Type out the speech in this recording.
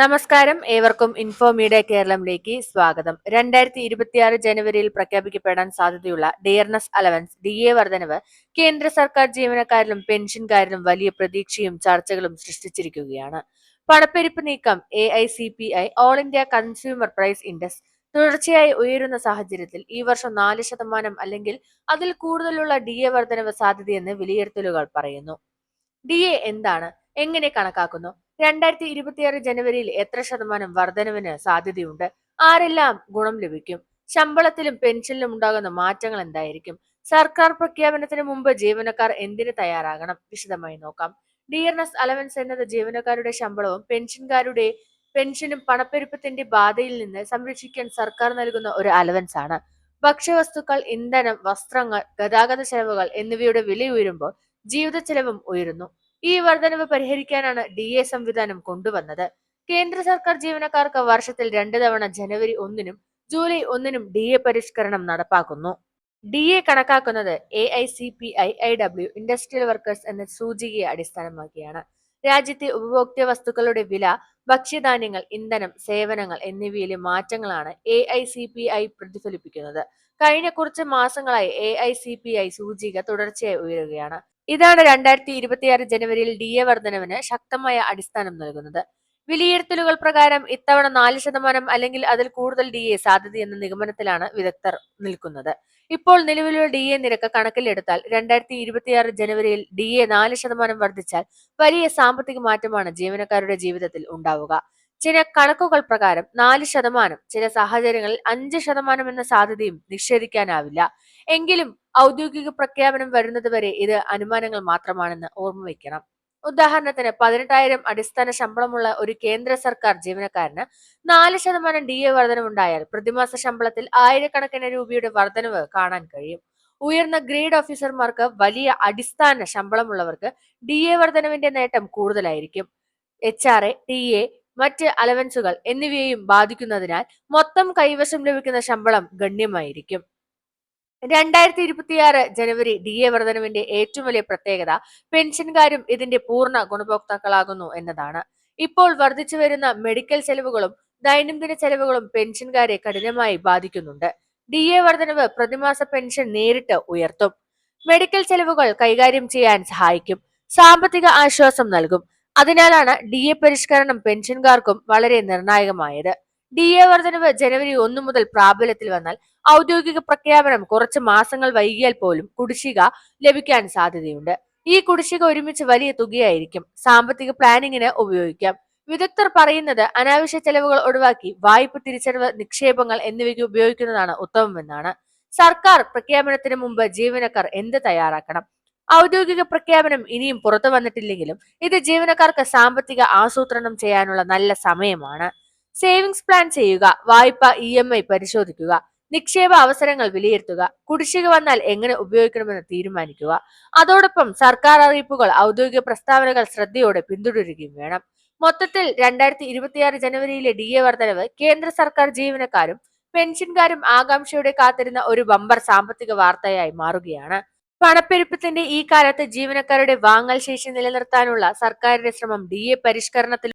നമസ്കാരം. ഏവർക്കും info media കേരളത്തിലേക്ക് സ്വാഗതം. രണ്ടായിരത്തി ഇരുപത്തിയാറ് ജനുവരിയിൽ പ്രഖ്യാപിക്കപ്പെടാൻ സാധ്യതയുള്ള ഡിയർനസ് അലവൻസ് ഡി എ വർധനവ് കേന്ദ്ര സർക്കാർ ജീവനക്കാരിലും പെൻഷൻകാരിലും വലിയ പ്രതീക്ഷയും ചർച്ചകളും സൃഷ്ടിച്ചിരിക്കുകയാണ്. പണപ്പെരുപ്പ് നീക്കം A I C P I all India consumer price index തുടർച്ചയായി ഉയരുന്ന സാഹചര്യത്തിൽ ഈ വർഷം നാല് ശതമാനം അല്ലെങ്കിൽ അതിൽ കൂടുതലുള്ള ഡി എ വർധനവ് സാധ്യതയെന്ന് വിലയിരുത്തലുകൾ പറയുന്നു. ഡി എ എന്താണ്? എങ്ങനെ കണക്കാക്കുന്നു? രണ്ടായിരത്തി ഇരുപത്തിയാറ് ജനുവരിയിൽ എത്ര ശതമാനം വർധനവിന് സാധ്യതയുണ്ട്? ആരെല്ലാം ഗുണം ലഭിക്കും? ശമ്പളത്തിലും പെൻഷനിലും ഉണ്ടാകുന്ന മാറ്റങ്ങൾ എന്തായിരിക്കും? സർക്കാർ പ്രഖ്യാപനത്തിന് മുമ്പ് ജീവനക്കാർ എന്തിന് തയ്യാറാകണം? വിശദമായി നോക്കാം. ഡിയർനെസ് അലവൻസ് എന്നത് ജീവനക്കാരുടെ ശമ്പളവും പെൻഷൻകാരുടെ പെൻഷനും പണപ്പെരുപ്പത്തിന്റെ ബാധയിൽ നിന്ന് സംരക്ഷിക്കാൻ സർക്കാർ നൽകുന്ന ഒരു അലവൻസ് ആണ്. ഭക്ഷ്യവസ്തുക്കൾ ഇന്ധനം വസ്ത്രങ്ങൾ ഗതാഗത ചെലവുകൾ എന്നിവയുടെ വില ഉയരുമ്പോൾ ജീവിത ചെലവും ഉയരുന്നു. ഈ വർധനവ് പരിഹരിക്കാനാണ് ഡി എ സംവിധാനം കൊണ്ടുവന്നത്. കേന്ദ്ര സർക്കാർ ജീവനക്കാർക്ക് വർഷത്തിൽ രണ്ട് തവണ ജനുവരി ഒന്നിനും ജൂലൈ ഒന്നിനും ഡി എ പരിഷ്കരണം നടപ്പാക്കുന്നു. ഡി എ കണക്കാക്കുന്നത് A I C P I I W industrial workers എന്ന സൂചികയെ അടിസ്ഥാനമാക്കിയാണ്. രാജ്യത്തെ ഉപഭോക്തൃ വസ്തുക്കളുടെ വില ഭക്ഷ്യധാന്യങ്ങൾ ഇന്ധനം സേവനങ്ങൾ എന്നിവയിലെ മാറ്റങ്ങളാണ് A I C P I പ്രതിഫലിപ്പിക്കുന്നത്. കഴിഞ്ഞ കുറച്ച് മാസങ്ങളായി A I C P I സൂചിക തുടർച്ചയായി ഉയരുകയാണ്. ഇതാണ് രണ്ടായിരത്തി ഇരുപത്തിയാറ് ജനുവരിയിൽ ഡി എ വർധനവിന് ശക്തമായ അടിസ്ഥാനം നൽകുന്നത്. വിലയിരുത്തലുകൾ പ്രകാരം ഇത്തവണ നാല് ശതമാനം അല്ലെങ്കിൽ അതിൽ കൂടുതൽ ഡി എ സാധ്യതയെന്ന നിഗമനത്തിലാണ് വിദഗ്ധർ നിൽക്കുന്നത്. ഇപ്പോൾ നിലവിലുള്ള ഡി എ നിരക്ക് കണക്കിലെടുത്താൽ രണ്ടായിരത്തി ഇരുപത്തിയാറ് ജനുവരിയിൽ ഡി എ നാല് ശതമാനം വർദ്ധിച്ചാൽ വലിയ സാമ്പത്തിക മാറ്റമാണ് ജീവനക്കാരുടെ ജീവിതത്തിൽ ഉണ്ടാവുക. ചില കണക്കുകൾ പ്രകാരം നാല് ശതമാനം ചില സാഹചര്യങ്ങളിൽ അഞ്ച് ശതമാനം എന്ന സാധ്യതയും നിഷേധിക്കാനാവില്ല. എങ്കിലും ഔദ്യോഗിക പ്രഖ്യാപനം വരുന്നതുവരെ ഇത് അനുമാനങ്ങൾ മാത്രമാണെന്ന് ഓർമ്മ വയ്ക്കണം ഉദാഹരണത്തിന് പതിനെട്ടായിരം അടിസ്ഥാന ശമ്പളമുള്ള ഒരു കേന്ദ്ര സർക്കാർ ജീവനക്കാരന് നാല് ശതമാനം ഡി എ വർധനമുണ്ടായാൽ പ്രതിമാസ ശമ്പളത്തിൽ ആയിരക്കണക്കിന് രൂപയുടെ വർധനവ് കാണാൻ കഴിയും. ഉയർന്ന ഗ്രേഡ് ഓഫീസർമാർക്ക് വലിയ അടിസ്ഥാന ശമ്പളമുള്ളവർക്ക് ഡി എ വർധനവിന്റെ നേട്ടം കൂടുതലായിരിക്കും. H R A T A മറ്റ് അലവൻസുകൾ എന്നിവയെയും ബാധിക്കുന്നതിനാൽ മൊത്തം കൈവശം ലഭിക്കുന്ന ശമ്പളം ഗണ്യമായിരിക്കും. രണ്ടായിരത്തി ഇരുപത്തിയാറ് ജനുവരി ഡി എ വർധനവിന്റെ ഏറ്റവും വലിയ പ്രത്യേകത പെൻഷൻകാരും ഇതിന്റെ പൂർണ ഗുണഭോക്താക്കളാകുന്നു എന്നതാണ്. ഇപ്പോൾ വർദ്ധിച്ചു വരുന്ന മെഡിക്കൽ ചെലവുകളും ദൈനംദിന ചെലവുകളും പെൻഷൻകാരെ കഠിനമായി ബാധിക്കുന്നുണ്ട്. ഡി എ വർധനവ് പ്രതിമാസ പെൻഷൻ നേരിട്ട് ഉയർത്തും. മെഡിക്കൽ ചെലവുകൾ കൈകാര്യം ചെയ്യാൻ സഹായിക്കും. സാമ്പത്തിക ആശ്വാസം നൽകും. അതിനാലാണ് ഡി എ പരിഷ്കരണം പെൻഷൻകാർക്കും വളരെ നിർണായകമായത്. ഡി എ വർധനവ് ജനുവരി ഒന്നു മുതൽ പ്രാബല്യത്തിൽ വന്നാൽ ഔദ്യോഗിക പ്രഖ്യാപനം കുറച്ച് മാസങ്ങൾ വൈകിയാൽ പോലും കുടിശ്ശിക ലഭിക്കാൻ സാധ്യതയുണ്ട്. ഈ കുടിശ്ശിക ഒരുമിച്ച് വലിയ തുകയായിരിക്കും. സാമ്പത്തിക പ്ലാനിങ്ങിന് ഉപയോഗിക്കാം. വിദഗ്ധർ പറയുന്നത് അനാവശ്യ ചെലവുകൾ ഒഴിവാക്കി വായ്പ തിരിച്ചടവ് നിക്ഷേപങ്ങൾ എന്നിവയ്ക്ക് ഉപയോഗിക്കുന്നതാണ് ഉത്തമമെന്നാണ് സർക്കാർ പ്രഖ്യാപനത്തിന് മുമ്പ് ജീവനക്കാർ എന്ത് തയ്യാറാക്കണം? ഔദ്യോഗിക പ്രഖ്യാപനം ഇനിയും പുറത്തു വന്നിട്ടില്ലെങ്കിലും ഇത് ജീവനക്കാർക്ക് സാമ്പത്തിക ആസൂത്രണം ചെയ്യാനുള്ള നല്ല സമയമാണ്. സേവിങ്സ് പ്ലാൻ ചെയ്യുക വായ്പ ഇ എം ഐ പരിശോധിക്കുക നിക്ഷേപ അവസരങ്ങൾ വിലയിരുത്തുക കുടിശ്ശിക വന്നാൽ എങ്ങനെ ഉപയോഗിക്കണമെന്ന് തീരുമാനിക്കുക. അതോടൊപ്പം സർക്കാർ അറിയിപ്പുകൾ ഔദ്യോഗിക പ്രസ്താവനകൾ ശ്രദ്ധയോടെ പിന്തുടരുകയും വേണം. മൊത്തത്തിൽ രണ്ടായിരത്തി ഇരുപത്തിയാറ് ജനുവരിയിലെ ഡി എ വർധനവ് കേന്ദ്ര സർക്കാർ ജീവനക്കാരും പെൻഷൻകാരും ആകാംക്ഷയോടെ കാത്തിരുന്ന ഒരു ബമ്പർ സാമ്പത്തിക വാർത്തയായി മാറുകയാണ്. പണപ്പെരുപ്പത്തിന്റെ ഈ കാലത്ത് ജീവനക്കാരുടെ വാങ്ങൽ ശേഷി നിലനിർത്താനുള്ള സർക്കാരിന്റെ ശ്രമം ഡി എ പരിഷ്കരണത്തിൽ